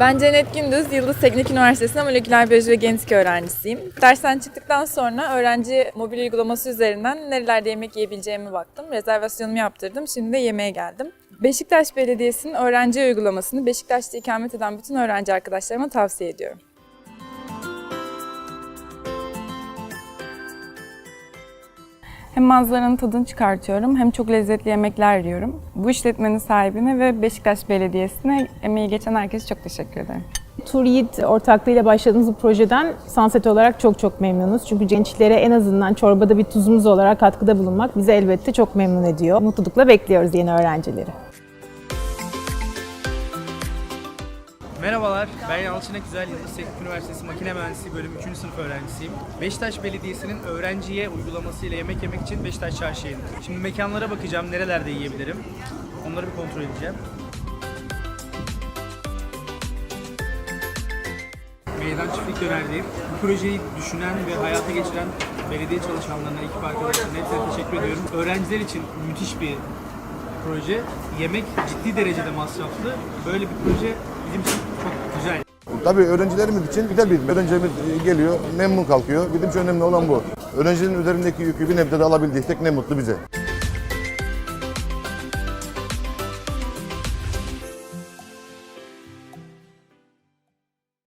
Ben Cennet Gündüz, Yıldız Teknik Üniversitesi'nde moleküler biyoloji ve genetik öğrencisiyim. Dersten çıktıktan sonra öğrenci mobil uygulaması üzerinden nerelerde yemek yiyebileceğime baktım. Rezervasyonumu yaptırdım. Şimdi de yemeğe geldim. Beşiktaş Belediyesi'nin öğrenci uygulamasını Beşiktaş'ta ikamet eden bütün öğrenci arkadaşlarıma tavsiye ediyorum. Hem manzaranın tadını çıkartıyorum hem çok lezzetli yemekler yiyorum. Bu işletmenin sahibine ve Beşiktaş Belediyesi'ne emeği geçen herkese çok teşekkür ederim. Tur Yiğit ortaklığıyla başladığımız bu projeden Sunset olarak çok çok memnunuz. Çünkü gençlere en azından çorbada bir tuzumuz olarak katkıda bulunmak bizi elbette çok memnun ediyor. Mutlulukla bekliyoruz yeni öğrencileri. Merhabalar, ben Yalçın Güzel Yıldız Teknik Üniversitesi Makine Mühendisliği Bölümü 3. sınıf öğrencisiyim. Beşiktaş Belediyesi'nin öğrenciye uygulamasıyla yemek yemek için Beşiktaş Çarşı'ya indim. Şimdi mekanlara bakacağım, nerelerde yiyebilirim. Onları bir kontrol edeceğim. Meydan Çiftlik Döner'deyim. Bu projeyi düşünen ve hayata geçiren belediye çalışanlarına, ekip arkadaşlarına hepsine teşekkür ediyorum. Öğrenciler için müthiş bir proje. Yemek ciddi derecede masraflı. Böyle bir proje bizim için çok güzel. Tabii öğrencilerimiz için güzel bir öğrencimiz geliyor, memnun kalkıyor. Bizim için önemli olan bu. Öğrencinin üzerindeki yükü bir nebze de alabildiysek ne mutlu bize.